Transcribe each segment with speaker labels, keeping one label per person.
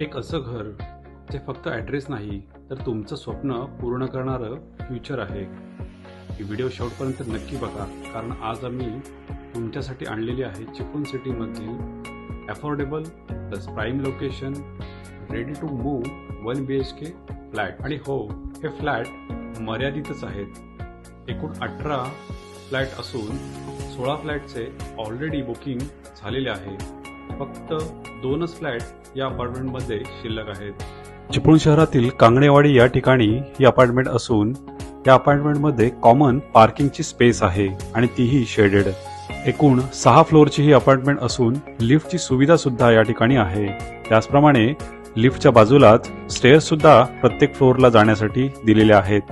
Speaker 1: एक असं घर जे फक्त ॲड्रेस नाही तर तुमचं स्वप्न पूर्ण करणारं फ्युचर आहे. ही व्हिडिओ शेवटपर्यंत नक्की बघा कारण आज आम्ही तुमच्यासाठी आणलेली आहे Chiplun सिटीमधील affordable plus prime location ready to move one B H K flat आणि हो हे फ्लॅट मर्यादितच आहेत. एकूण अठरा फ्लॅट असून सोळा फ्लॅटचे ऑलरेडी बुकिंग झालेले आहे. फक्त दोनच फ्लॅट या अपार्टमेंटमध्ये शिल्लक आहेत. चिपळूण शहरातील कांगणेवाडी या ठिकाणी ही अपार्टमेंट असून या अपार्टमेंटमध्ये कॉमन पार्किंगची स्पेस आहे आणि तीही शेडेड. एकूण सहा फ्लोअरची ही अपार्टमेंट असून लिफ्टची सुविधा सुद्धा या ठिकाणी आहे. त्याचप्रमाणे लिफ्टच्या बाजूलाच स्टेअर्स सुद्धा प्रत्येक फ्लोअरला जाण्यासाठी दिलेले आहेत.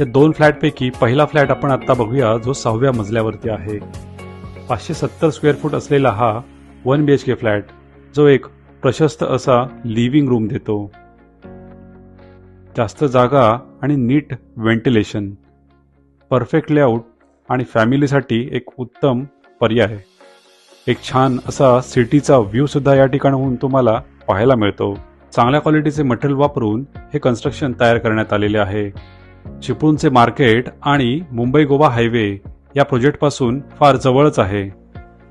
Speaker 1: या दोन फ्लॅटपैकी पहिला फ्लॅट आपण आता बघूया जो सहाव्या मजल्यावरती आहे. पाचशे सत्तर स्क्वेअर फूट असलेला हा one B H K flat जो एक प्रशस्त असा लिव्हिंग रूम देतो. जास्त जागा आणि नीट व्हेंटिलेशन परफेक्ट लेआउट आणि फॅमिलीसाठी एक उत्तम पर्याय. एक छान असा सिटीचा व्ह्यू सुद्धा या ठिकाणाहून तुम्हाला पाहायला मिळतो. चांगल्या क्वालिटीचे मटेरियल वापरून हे कन्स्ट्रक्शन तयार करण्यात आलेले आहे. चिपळूणचे मार्केट आणि मुंबई गोवा हायवे या प्रोजेक्टपासून फार जवळच आहे.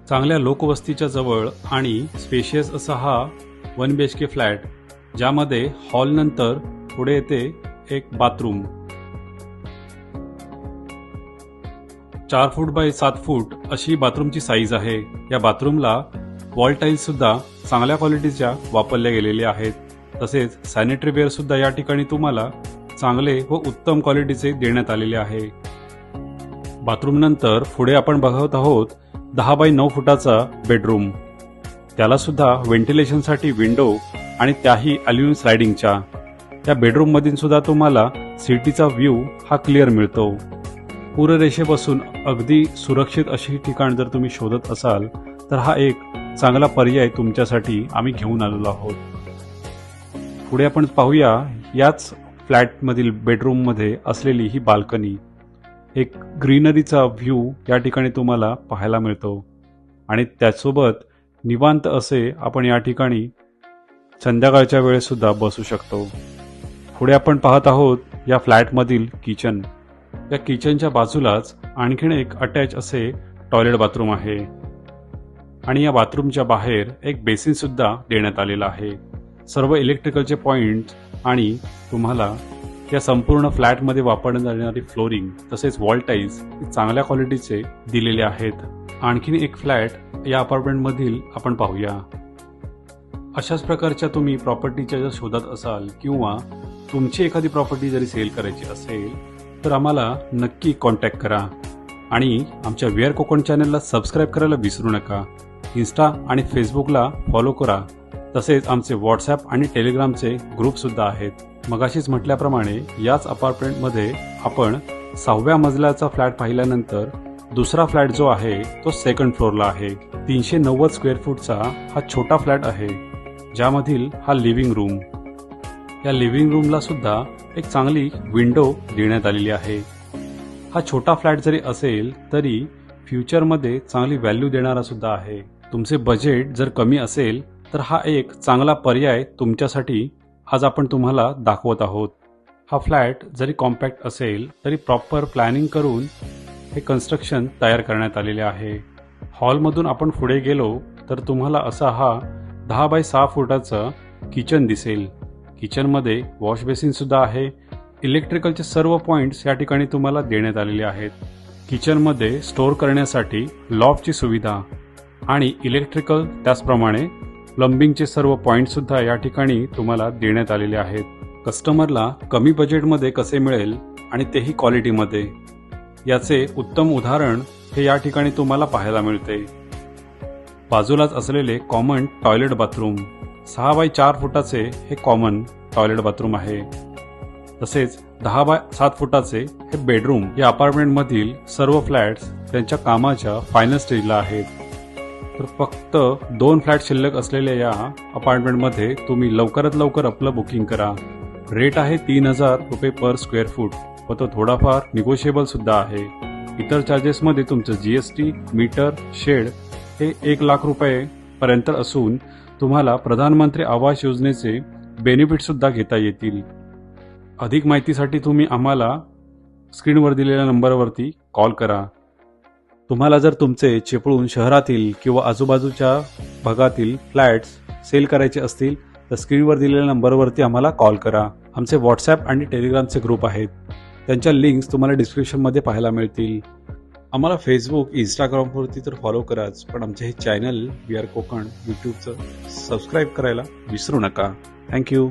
Speaker 1: चांगल्या लोकवस्तीच्या जवळ आणि स्पेशियस असा हा one B H K flat ज्यामध्ये हॉलनंतर पुढे येते एक बाथरूम. चार फूट बाय सात फूट अशी बाथरूमची साईज आहे. या बाथरूमला वॉल टाईल्स सुद्धा चांगल्या क्वालिटीच्या वापरल्या गेलेल्या आहेत. तसेच सॅनिटरी वेअर सुद्धा या ठिकाणी तुम्हाला चांगले व उत्तम क्वालिटीचे देण्यात आलेले आहे. बाथरूम नंतर पुढे आपण बघत आहोत दहा बाय नऊ फुटाचा बेडरूम. त्याला सुद्धा व्हेंटिलेशनसाठी विंडो आणि त्याही अल्युमिनियम स्लायडिंगच्या. त्या बेडरूममधून सुद्धा तुम्हाला सिटीचा व्ह्यू हा क्लिअर मिळतो. पूररेषेपासून अगदी सुरक्षित अशी ठिकाण जर तुम्ही शोधत असाल तर हा एक चांगला पर्याय तुमच्यासाठी आम्ही घेऊन आलेलो आहोत. पुढे आपण पाहूया याच फ्लॅटमधील बेडरूममध्ये असलेली ही बाल्कनी. एक ग्रीनरीचा व्ह्यू या ठिकाणी तुम्हाला पाहायला मिळतो. आणि त्याचसोबत निवांत असे आपण या ठिकाणी संध्याकाळच्या वेळेसुद्धा बसू शकतो. पुढे आपण पाहत आहोत या फ्लॅटमधील किचन. या किचनच्या बाजूलाच आणखीन एक अटॅच असे टॉयलेट बाथरूम आहे. आणि या बाथरूमच्या बाहेर एक बेसिन सुद्धा देण्यात आलेला आहे. सर्व इलेक्ट्रिकलचे पॉइंट आणि तुम्हाला या संपूर्ण फ्लॅटमध्ये वापरण्यात येणारी फ्लोरिंग तसेच वॉल टाईल्स चांगल्या क्वालिटीचे दिलेले आहेत. आणखीन एक फ्लॅट या अपार्टमेंटमधील आपण पाहूया. अशाच प्रकारच्या तुम्ही प्रॉपर्टीच्या जर शोधात असाल किंवा तुमची एखादी प्रॉपर्टी जरी सेल करायची असेल तर आम्हाला नक्की कॉन्टॅक्ट करा. आणि आमच्या वेअर कोकण चॅनलला सबस्क्राईब करायला विसरू नका. इन्स्टा आणि फेसबुकला फॉलो करा. तसेच आमचे व्हॉट्सॲप आणि टेलिग्रामचे ग्रुपसुद्धा आहेत. मगाशीच म्हटल्याप्रमाणे याच अपार्टमेंटमध्ये आपण सहाव्या मजल्याचा फ्लॅट पाहिल्यानंतर दुसरा फ्लॅट जो आहे तो सेकंड फ्लोअरला आहे. तीनशे नव्वद स्क्वेअर फूटचा हा छोटा फ्लॅट आहे ज्यामधील हा लिव्हिंग रूम. या लिव्हिंग रूमला सुद्धा एक चांगली विंडो देण्यात आलेली आहे. हा छोटा फ्लॅट जरी असेल तरी फ्युचरमध्ये चांगली व्हॅल्यू देणारा सुद्धा आहे. तुमचे बजेट जर कमी असेल तर हा एक चांगला पर्याय तुमच्यासाठी आज आपण तुम्हाला दाखवत आहोत. हा फ्लॅट जरी कॉम्पॅक्ट असेल तरी प्रॉपर प्लॅनिंग करून हे कन्स्ट्रक्शन तयार करण्यात आलेले आहे. हॉलमधून आपण पुढे गेलो तर तुम्हाला असा हा दहा बाय सहा फुटाचं किचन दिसेल. किचनमध्ये वॉश बेसिनसुद्धा आहे. इलेक्ट्रिकलचे सर्व पॉइंट्स या ठिकाणी तुम्हाला देण्यात आलेले आहेत. किचनमध्ये स्टोअर करण्यासाठी लॉफची सुविधा आणि इलेक्ट्रिकल त्याचप्रमाणे प्लंबिंगचे सर्व पॉईंटसुद्धा या ठिकाणी तुम्हाला देण्यात आलेले आहेत. कस्टमरला कमी बजेटमध्ये कसे मिळेल आणि तेही क्वालिटीमध्ये याचे उत्तम उदाहरण हे या ठिकाणी तुम्हाला पाहायला मिळते. बाजूलाच असलेले कॉमन टॉयलेट बाथरूम सहा बाय चार फुटाचे हे कॉमन टॉयलेट बाथरूम आहे. तसेच दहा बाय सात फुटाचे हे बेडरूम या अपार्टमेंटमधील सर्व फ्लॅट्स त्यांच्या कामाच्या फायनल स्टेजला आहेत. तर फक्त दोन फ्लॅट शिल्लक असलेल्या या अपार्टमेंटमध्ये तुम्ही लवकरात लवकर आपलं बुकिंग करा. रेट आहे तीन हजार रुपये पर स्क्वेअर फूट व तो थोडाफार निगोशिएबल सुद्धा आहे. इतर चार्जेसमध्ये तुमचं जीएसटी मीटर शेड हे एक लाख रुपये पर्यंत असून तुम्हाला प्रधानमंत्री आवास योजनेचे बेनिफिट सुद्धा घेता येतील. अधिक माहितीसाठी तुम्ही आम्हाला स्क्रीनवर दिलेल्या नंबरवरती कॉल करा. तुम्हाला जर तुमचे चिपळूण शहरातील किंवा आजूबाजूच्या भागातील फ्लॅट्स सेल करायचे असतील तर स्क्रीनवर दिलेल्या नंबरवरती आम्हाला कॉल करा. आमचे व्हॉट्सॲप आणि टेलिग्रामचे ग्रुप आहेत. त्यांच्या लिंक्स तुम्हाला डिस्क्रिप्शनमध्ये पाहायला मिळतील. आम्हाला फेसबुक इंस्टाग्रामवरती तर फॉलो कराच पण आमचे हे चॅनल वी आर कोकण यूट्यूबचं सबस्क्राईब करायला विसरू नका. थँक्यू